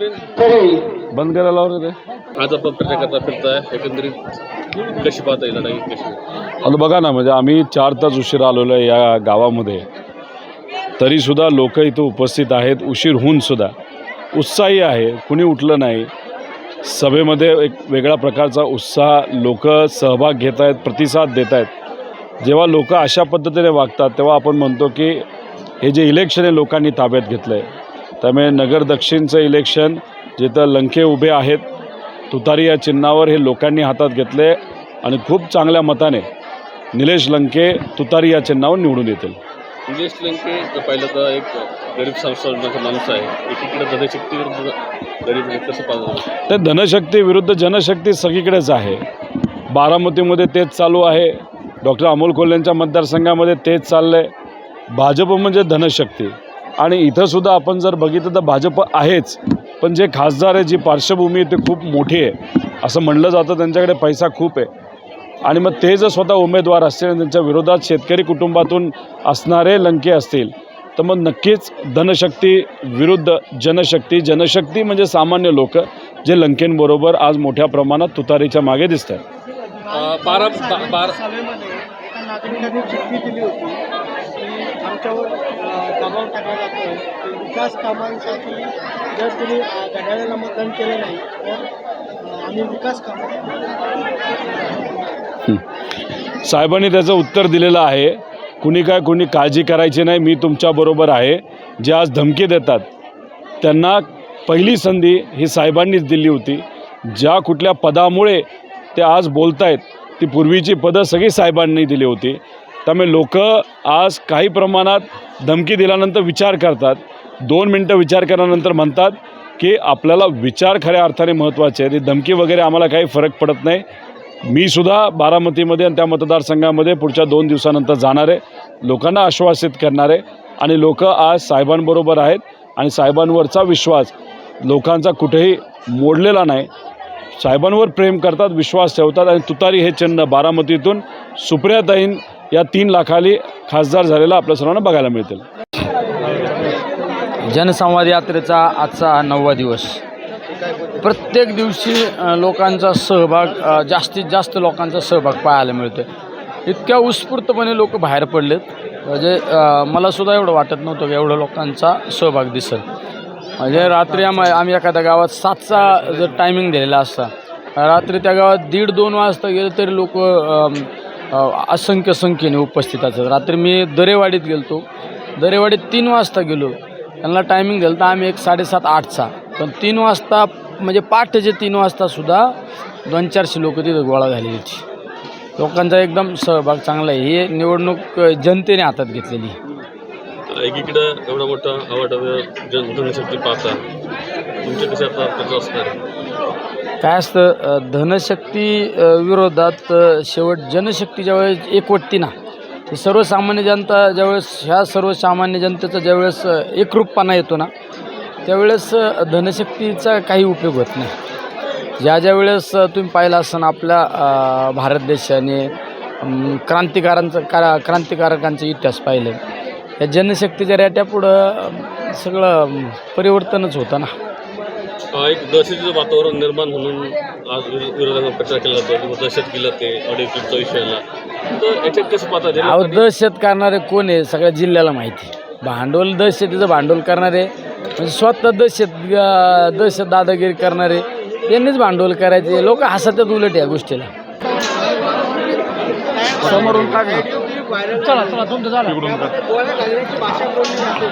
बंद करायला लावलं रे आज आपण करता फिरताय एकंदरीत कशी पाहता येईल लढाई कशी? आता बघा ना म्हणजे आम्ही चार तास उशीर आलेलो आहे या गावामध्ये. तरीसुद्धा लोक इथं उपस्थित आहेत उशीर होऊन सुद्धा. उत्साही आहे कुणी उठलं नाही. सभेमध्ये एक वेगळ्या प्रकारचा उत्साह लोक सहभाग घेत आहेत प्रतिसाद देत आहेत. जेव्हा लोक अशा पद्धतीने वागतात तेव्हा आपण म्हणतो की हे जे इलेक्शन आहे लोकांनी ताब्यात घेतलं आहे त्यामुळे नगर दक्षिणचं इलेक्शन जिथं लंके उभे आहेत तुतारी या चिन्हावर हे लोकांनी हातात घेतले आणि खूप चांगल्या मताने निलेश लंके तुतारी या चिन्हावर निवडून येतील. निलेश लंके पाहिलं तर एक गरीब संस्थांचा माणूस आहे. एकीकडे धनशक्ती विरुद्ध गरीब आहे. कसं पाहता तर धनशक्ती विरुद्ध जनशक्ती सगळीकडेच आहे. बारामतीमध्ये तेच चालू आहे. डॉक्टर अमोल कोल्हेंच्या मतदारसंघामध्ये तेच चाललं आहे भाजप म्हणजे धनशक्ती. आणि इथंसुद्धा आपण जर बघितलं तर भाजप आहेच पण जे खासदार आहे जी पार्श्वभूमी आहे ती खूप मोठी आहे. असं म्हणलं जातं त्यांच्याकडे पैसा खूप आहे. आणि मग ते जर स्वतः उमेदवार असतील आणि त्यांच्या विरोधात शेतकरी कुटुंबातून असणारे लंके असतील तर मग नक्कीच धनशक्ती विरुद्ध जनशक्ती जनशक्ती म्हणजे सामान्य लोक जे लंकेंबरोबर आज मोठ्या प्रमाणात तुतारीच्या मागे दिसत आहेत बारा दबाव टाकला जातो विकास कामांसाठी जर तुम्ही अ, घड्याळाला मतदान केलं नाही तर आम्ही विकास कामं साहेबांनी त्याचं उत्तर दिलेलं आहे. कुणी काय कुणी काळजी करायची नाही मी तुमच्याबरोबर आहे. जे आज धमकी देतात त्यांना पहिली संधी ही साहेबांनीच दिली होती. ज्या कुठल्या पदामुळे ते आज बोलत आहेत ती पूर्वीची पदं सगळी साहेबांनी दिली होती. त्यामुळे लोक आज काही प्रमाणात धमकी दिल्यानंतर विचार करतात. दोन मिनटं विचार केल्यानंतर म्हणतात की आपल्याला विचार खऱ्या अर्थाने महत्त्वाचे आहे धमकी वगैरे आम्हाला काही फरक पडत नाही. मी सुद्धा बारामतीमध्ये आणि त्या मतदारसंघामध्ये पुढच्या दोन दिवसानंतर जाणार आहे. लोकांना आश्वासित करणार आहे. आणि लोक आज साहेबांबरोबर आहेत. आणि साहेबांवरचा विश्वास लोकांचा कुठेही मोडलेला नाही. साहेबांवर प्रेम करतात विश्वास ठेवतात. आणि तुतारी हे चिन्ह बारामतीतून सुप्रियाताईन या तीन लाखाली खासदार झालेला आपल्या सर्वांना बघायला मिळतील. जनसंवाद यात्रेचा आजचा हा नववा दिवस. प्रत्येक दिवशी लोकांचा सहभाग जास्तीत जास्त लोकांचा सहभाग पाहायला मिळतो इतक्या उत्स्फूर्तपणे लोक बाहेर पडलेत. म्हणजे मला सुद्धा एवढं वाटत नव्हतं की एवढं लोकांचा सहभाग दिसेल. म्हणजे रात्री आम आम्ही एखाद्या गावात सातचा जर टायमिंग दिलेला असता रात्री त्या गावात दीड दोन वाजता गेलं तरी लोक असंख्य संख्येने उपस्थित असतात रात्री मी दरेवाडीत गेलो दरेवाडीत तीन वाजता गेलो. त्यांना टायमिंग दिलं तर आम्ही एक साडेसात आठचा. पण तीन वाजता म्हणजे पहाटेचे तीन वाजतासुद्धा दोन चारशे लोक तिथं गोळा झालेली होती. लोकांचा एकदम सहभाग चांगला आहे. ही निवडणूक जनतेने हातात घेतलेली आहे. एकीकडं एवढा मोठा अवाढव्य जन जनशक्ती पाहता तुमच्या कशा असणार? आहे? काय असतं धनशक्ती विरोधात शेवट जनशक्ती ज्यावेळेस एकवटती ना ही सर्वसामान्य जनता ज्यावेळेस ह्या सर्वसामान्य जनतेचा ज्यावेळेस एकरूपपणा येतो ना त्यावेळेस धनशक्तीचा काही उपयोग होत नाही. ज्या ज्या वेळेस तुम्ही पाहिलं असं आपल्या भारत देशाने क्रांतिकारांचा क्रांतिकारांचं का क्रांतिकारकांचा इतिहास पाहिलं या जनशक्तीच्या रेट्यापुढं सगळं परिवर्तनच होतं ना. एक दहशतीचं वातावरण निर्माण म्हणून आज विरो- विरोधाचा प्रचार केला जातो. किंवा दहशत केला ते क्लिपचा विषय आला. तर याच्यात कसं पाहता अहो दहशत करणारे कोण आहे सगळ्या जिल्ह्याला माहिती आहे. भांडवल दहशतीचं भांडवल करणारे म्हणजे स्वतः दहशत दहशत दादागिरी करणारे यांनीच भांडवल करायचे. लोक हसतात उलट या गोष्टीला. समोरून चला चला तुमचं झालं. गोळ्या घालण्याची भाषा बोलली जाते.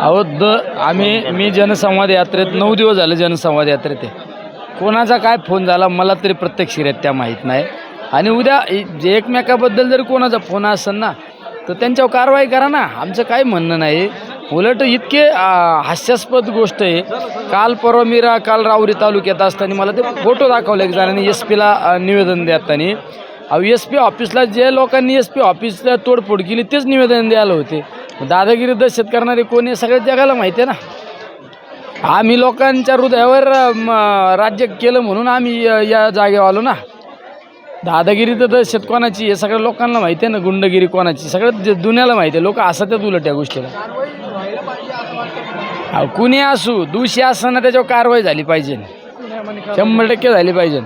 अहो द आम्ही मी जनसंवाद यात्रेत नऊ दिवस झाले जनसंवाद यात्रेत आहे. कोणाचा काय फोन झाला मला तरी प्रत्यक्षरित्या माहीत नाही. आणि उद्या जे एकमेकाबद्दल जर कोणाचा फोन असेल ना तर त्यांच्यावर कारवाई करा ना. आमचं काही म्हणणं नाही. उलट इतके हास्यास्पद गोष्ट आहे. काल परवा मी रा काल राऊरी तालुक्यात असताना मला ते फोटो दाखवले एक जणांनी एस पीला निवेदन देताना. अहो एस पी ऑफिसला जे लोकांनी एस पी ऑफिसला तोडफोड केली तेच निवेदन द्यायला होते. दादागिरी दहशत करणारे कोण आहे सगळ्या जगाला माहिती आहे ना. आम्ही लोकांच्या हृदयावर राज्य केलं म्हणून आम्ही या जागेवर आलो ना. दादागिरी तर दहशत कोणाची आहे सगळ्या लोकांना माहिती आहे ना गुंडगिरी कोणाची सगळ्या ज- दुनियाला माहिती आहे लोक हसतात उलट या गोष्टीला. अहो, कुणी असू दोषी असताना त्याच्यावर कारवाई झाली पाहिजे. शंभर टक्के झाली पाहिजे.